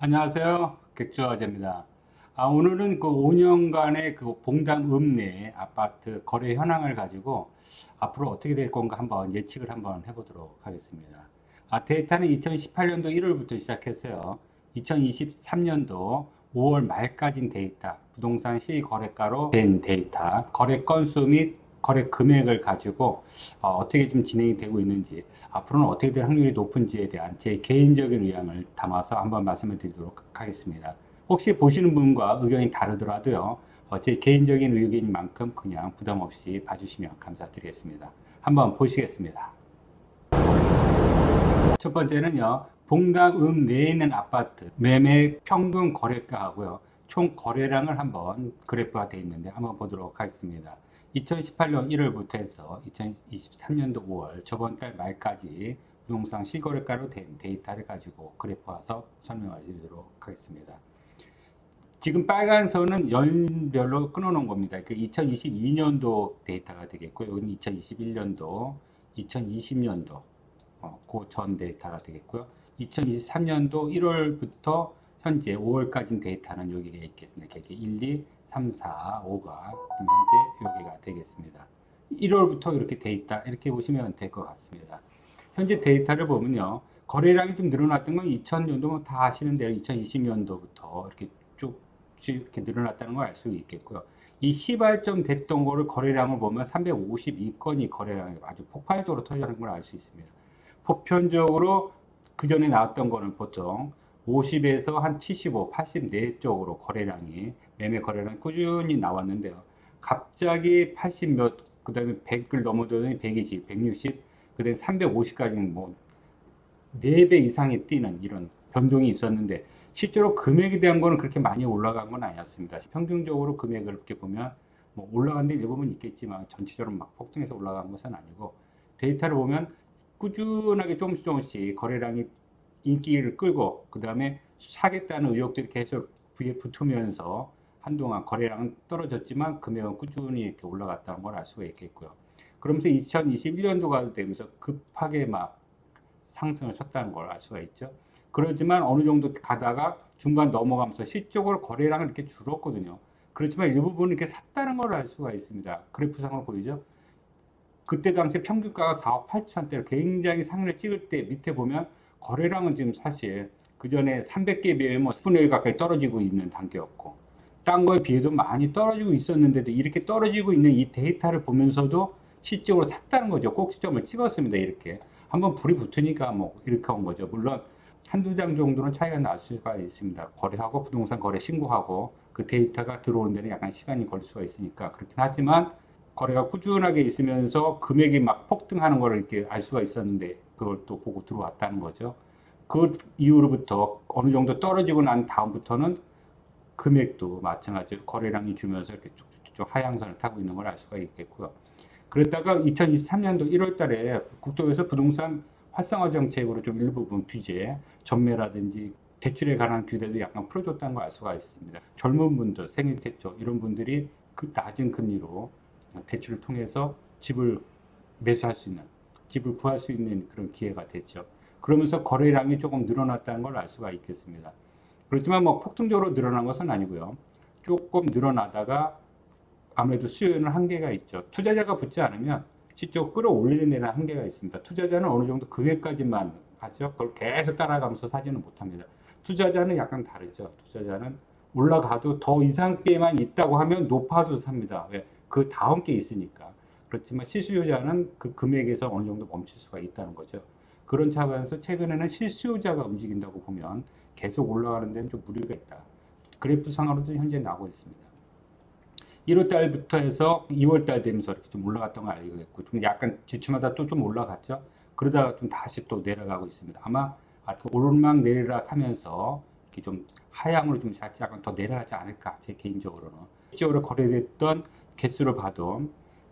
안녕하세요. 객주아재입니다. 아, 오늘은 그 5년간의 그 봉담 읍내 아파트 거래 현황을 가지고 앞으로 어떻게 될 건가 한번 예측을 한번 해보도록 하겠습니다. 아, 데이터는 2018년도 1월부터 시작했어요. 2023년도 5월 말까지인 데이터, 부동산 시거래가로 된 데이터, 거래 건수 및 거래 금액을 가지고 어, 떻게좀 진행이 되고 있는지 앞으로는 어떻게 될 확률이 높은지에 대한 제 개인적인 의향을 담아서 한번 말씀을 드리도록 하겠습니다. 혹시 보시는 분과 의견이 다르더라도요, 어, 제 개인적인 의견인 만큼 그냥 부담 없이 봐주시면 감사드리겠습니다. 한번 보시겠습니다. 첫 번째는요, 봉담읍 내에 있는 아파트 매매 평균 거래가하고요, 총 거래량을 한번 그래프가 되어 있는데 한번 보도록 하겠습니다. 2018년 1월부터 해서 2023년도 5월 저번 달 말까지 부동산 실거래가로 된 데이터를 가지고 그래프 와서 설명을 드리도록 하겠습니다. 지금 빨간 선은 연별로 끊어놓은 겁니다. 그 2022년도 데이터가 되겠고요. 여기는 2021년도, 2020년도 어, 그전 데이터가 되겠고요. 2023년도 1월부터 현재 5월까지 데이터는 여기에 있겠습니다. 이렇게 1, 2, 3, 4, 5가 현재 여기가 되겠습니다. 1월부터 이렇게 돼 있다 이렇게 보시면 될 것 같습니다. 현재 데이터를 보면요. 거래량이 좀 늘어났던 건 2000년도 다 아시는데요. 2020년도부터 이렇게 쭉 이렇게 늘어났다는 걸 알 수 있겠고요. 이 시발점 됐던 거를 거래량을 보면 352건이 거래량이 아주 폭발적으로 터지는 걸 알 수 있습니다. 보편적으로 그 전에 나왔던 거는 보통 50에서 한 75, 84 쪽으로 거래량이 매매 거래량이 꾸준히 나왔는데요. 갑자기 80 몇, 그 다음에 100을 넘어더니 120, 160, 그 다음에 350까지는 뭐 4배 이상이 뛰는 이런 변동이 있었는데 실제로 금액에 대한 거는 그렇게 많이 올라간 건 아니었습니다. 평균적으로 금액을 이렇게 보면 뭐 올라간 데 일부분 있겠지만 전체적으로 막 폭등해서 올라간 것은 아니고 데이터를 보면 꾸준하게 조금씩 조금씩 거래량이 인기를 끌고 그 다음에 사겠다는 의욕들이 계속 위에 붙으면서 한동안 거래량은 떨어졌지만 금액은 꾸준히 이렇게 올라갔다는 걸 알 수가 있겠고요. 그러면서 2021년도가 되면서 급하게 막 상승을 쳤다는 걸 알 수가 있죠. 그렇지만 어느 정도 가다가 중간 넘어가면서 시적으로 거래량은 이렇게 줄었거든요. 그렇지만 일부분 이렇게 샀다는 걸 알 수가 있습니다. 그래프상으로 보이죠? 그때 당시 평균가가 4억 8천대로 굉장히 상을 찍을 때 밑에 보면 거래량은 지금 사실 그 전에 300개에 비해 뭐 10분의 1 가까이 떨어지고 있는 단계였고 딴 거에 비해도 많이 떨어지고 있었는데도 이렇게 떨어지고 있는 이 데이터를 보면서도 실적으로 샀다는 거죠. 꼭 시점을 찍었습니다. 이렇게 한번 불이 붙으니까 뭐 이렇게 온 거죠. 물론 한두 장 정도는 차이가 날 수가 있습니다. 거래하고 부동산 거래 신고하고 그 데이터가 들어오는 데는 약간 시간이 걸릴 수가 있으니까 그렇긴 하지만 거래가 꾸준하게 있으면서 금액이 막 폭등하는 걸 이렇게 알 수가 있었는데 그걸 또 보고 들어왔다는 거죠. 그 이후로부터 어느 정도 떨어지고 난 다음부터는 금액도 마찬가지로 거래량이 주면서 이렇게 쭉쭉쭉 하향선을 타고 있는 걸 알 수가 있겠고요. 그랬다가 2023년도 1월 달에 국토에서 부동산 활성화 정책으로 좀 일부분 규제, 전매라든지 대출에 관한 규제도 약간 풀어줬다는 걸 알 수가 있습니다. 젊은 분들, 생애 최초 이런 분들이 그 낮은 금리로 대출을 통해서 집을 매수할 수 있는, 집을 구할 수 있는 그런 기회가 됐죠. 그러면서 거래량이 조금 늘어났다는 걸 알 수가 있겠습니다. 그렇지만 뭐 폭등적으로 늘어난 것은 아니고요. 조금 늘어나다가 아무래도 수요에는 한계가 있죠. 투자자가 붙지 않으면 실적 끌어올리는 데는 한계가 있습니다. 투자자는 어느 정도 금액까지만 하죠. 그걸 계속 따라가면서 사지는 못합니다. 투자자는 약간 다르죠. 투자자는 올라가도 더 이상 게만 있다고 하면 높아도 삽니다. 왜? 그 다음 게 있으니까. 그렇지만 실수요자는 그 금액에서 어느 정도 멈출 수가 있다는 거죠. 그런 차원에서 최근에는 실수요자가 움직인다고 보면 계속 올라가는 데는 좀 무리가 있다. 그래프 상으로도 현재 나오고 있습니다. 1월 달부터 해서 2월 달 되면서 이렇게 좀 올라갔던 걸 알고 있고, 좀 약간 주춤하다 또 좀 올라갔죠. 그러다가 좀 다시 또 내려가고 있습니다. 아마 오르막 내리락 하면서 이렇게 좀 하향으로 좀 약간 더 내려가지 않을까, 제 개인적으로는. 실적으로 거래됐던 개수를 봐도,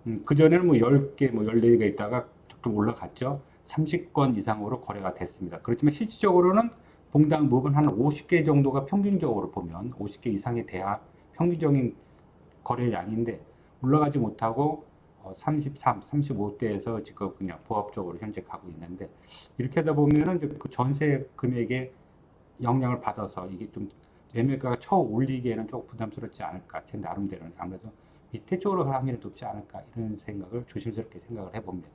음, 그전에는 뭐 10개, 뭐 14개가 있다가 좀 올라갔죠. 30건 이상으로 거래가 됐습니다. 그렇지만 실질적으로는 봉당 묵은 한 50개 정도가 평균적으로 보면 50개 이상의 대하 평균적인 거래량인데 올라가지 못하고 33, 35대에서 지금 그냥 보합적으로 현재 가고 있는데 이렇게 하다 보면은 그 전세 금액의 영향을 받아서 이게 좀 매매가가 쳐 올리기에는 조금 부담스럽지 않을까 제 나름대로는 아무래도 밑에 쪽으로 갈 확률이 높지 않을까 이런 생각을 조심스럽게 생각을 해봅니다.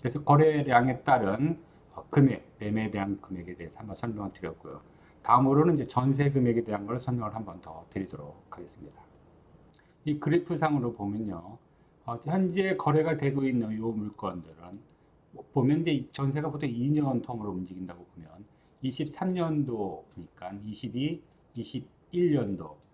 그래서 거래량에 따른 어, 금액, 매매에 대한 금액에 대해서 한번 설명을 드렸고요. 다음으로는 이제 전세 금액에 대한 걸 설명을 한번 더 드리도록 하겠습니다. 이 그래프상으로 보면요. 어, 현재 거래가 되고 있는 이 물건들은 보면 이제 이 전세가 보통 2년 텀으로 움직인다고 보면 23년도니까 22, 21년도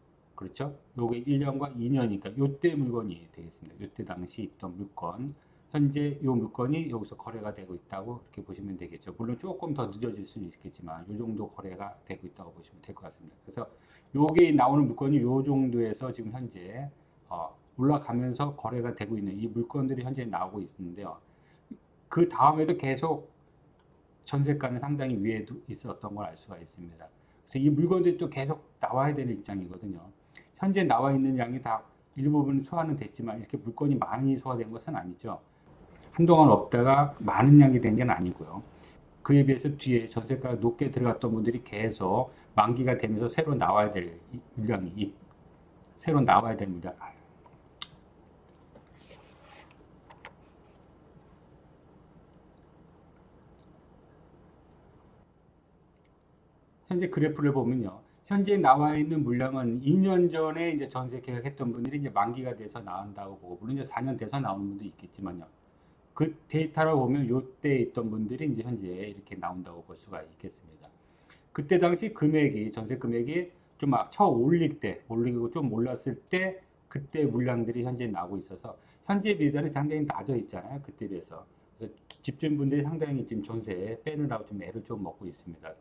그렇죠? 요게 1년과 2년이니까 요때 물건이 되겠습니다. 요때 당시 있던 물건 현재 요 물건이 여기서 거래가 되고 있다고 이렇게 보시면 되겠죠. 물론 조금 더 늦어질 수는 있겠지만 요 정도 거래가 되고 있다고 보시면 될 것 같습니다. 그래서 요게 나오는 물건이 요 정도에서 지금 현재 어, 올라가면서 거래가 되고 있는 이 물건들이 현재 나오고 있는데요. 그 다음에도 계속 전세가는 상당히 위에 있었던 걸 알 수가 있습니다. 그래서 이 물건들이 또 계속 나와야 되는 입장이거든요. 현재 나와 있는 양이 다 일부분 소화는 됐지만 이렇게 물건이 많이 소화된 것은 아니죠. 한동안 없다가 많은 양이 된 게 아니고요. 그에 비해서 뒤에 전세가가 높게 들어갔던 분들이 계속 만기가 되면서 새로 나와야 될 물량이 이- 새로 나와야 아, 현재 그래프를 보면요. 현재 나와 있는 물량은 2년 전에 이제 전세 계약했던 분들이 이제 만기가 돼서 나온다고 보고, 물론 이제 4년 돼서 나오는 분도 있겠지만요. 그 데이터를 보면 요때 있던 분들이 이제 현재 이렇게 나온다고 볼 수가 있겠습니다. 그때 당시 금액이, 전세 금액이 좀막쳐 올릴 때, 올리고 좀 올랐을 때, 그때 물량들이 현재 나오고 있어서, 현재 비단이 상당히 낮아 있잖아요. 그때 비해서. 그래서 집주인분들이 상당히 지금 전세 빼느라고 좀 애를 좀 먹고 있습니다.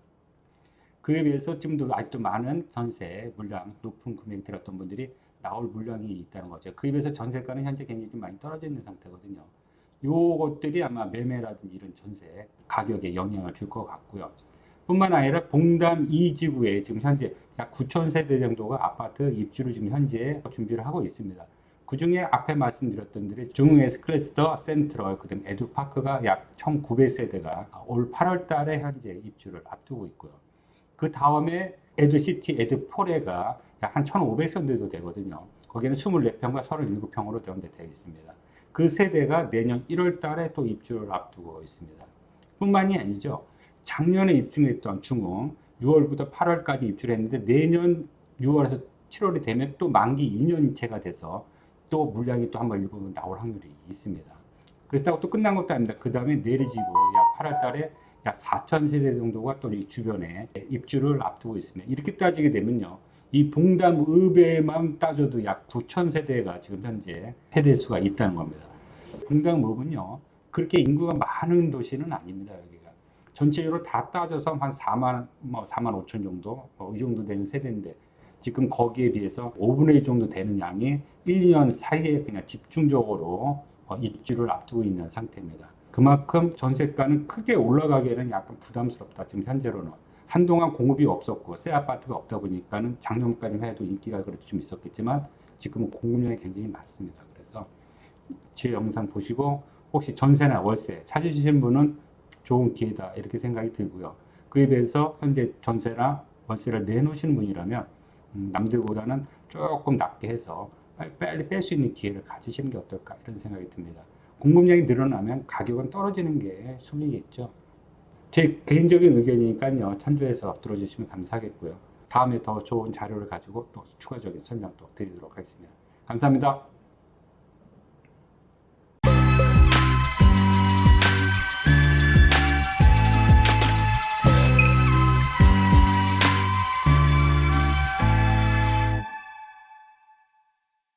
그에 비해서 지금도 아직도 많은 전세 물량 높은 금액이 들었던 분들이 나올 물량이 있다는 거죠. 그에 비해서 전세가는 현재 굉장히 좀 많이 떨어져 있는 상태거든요. 요것들이 아마 매매라든지 이런 전세 가격에 영향을 줄 것 같고요. 뿐만 아니라 봉담 2지구에 지금 현재 약 9천 세대 정도가 아파트 입주를 지금 현재 준비를 하고 있습니다. 그 중에 앞에 말씀드렸던 들이 중흥 에스 클래스터 센트럴 그다음 에듀파크가 약 1,900세대가 올 8월 달에 현재 입주를 앞두고 있고요. 그 다음에 에드시티, 에드포레가 약 한 1,500세대도 되거든요. 거기는 24평과 37평으로 되어 있습니다. 그 세대가 내년 1월 달에 또 입주를 앞두고 있습니다. 뿐만이 아니죠. 작년에 입주했던 중흥 6월부터 8월까지 입주를 했는데 내년 6월에서 7월이 되면 또 만기 2년째가 돼서 또 물량이 또 한번 일부분 나올 확률이 있습니다. 그렇다고 또 끝난 것도 아닙니다. 그 다음에 내리지고 약 8월 달에 약 4천 세대 정도가 또 이 주변에 입주를 앞두고 있습니다. 이렇게 따지게 되면요. 이 봉담 읍에만 따져도 약 9천 세대가 지금 현재 세대 수가 있다는 겁니다. 봉담 읍은요. 그렇게 인구가 많은 도시는 아닙니다. 여기가. 전체적으로 다 따져서 한 4만, 뭐 4만 5천 정도, 어, 이 정도 되는 세대인데 지금 거기에 비해서 5분의 1 정도 되는 양이 1, 2년 사이에 그냥 집중적으로 어, 입주를 앞두고 있는 상태입니다. 그만큼 전세가는 크게 올라가기에는 약간 부담스럽다. 지금 현재로는. 한동안 공급이 없었고 새 아파트가 없다 보니까는 작년까지만 해도 인기가 그래도 좀 있었겠지만 지금은 공급량이 굉장히 많습니다. 그래서 제 영상 보시고 혹시 전세나 월세 찾으시는 분은 좋은 기회다 이렇게 생각이 들고요. 그에 비해서 현재 전세나 월세를 내놓으시는 분이라면 음, 남들보다는 조금 낮게 해서 빨리 뺄 수 있는 기회를 가지시는 게 어떨까 이런 생각이 듭니다. 공급량이 늘어나면 가격은 떨어지는 게 순리겠죠. 제 개인적인 의견이니까요. 참조해서 들어주시면 감사하겠고요. 다음에 더 좋은 자료를 가지고 또 추가적인 설명 또 드리도록 하겠습니다. 감사합니다.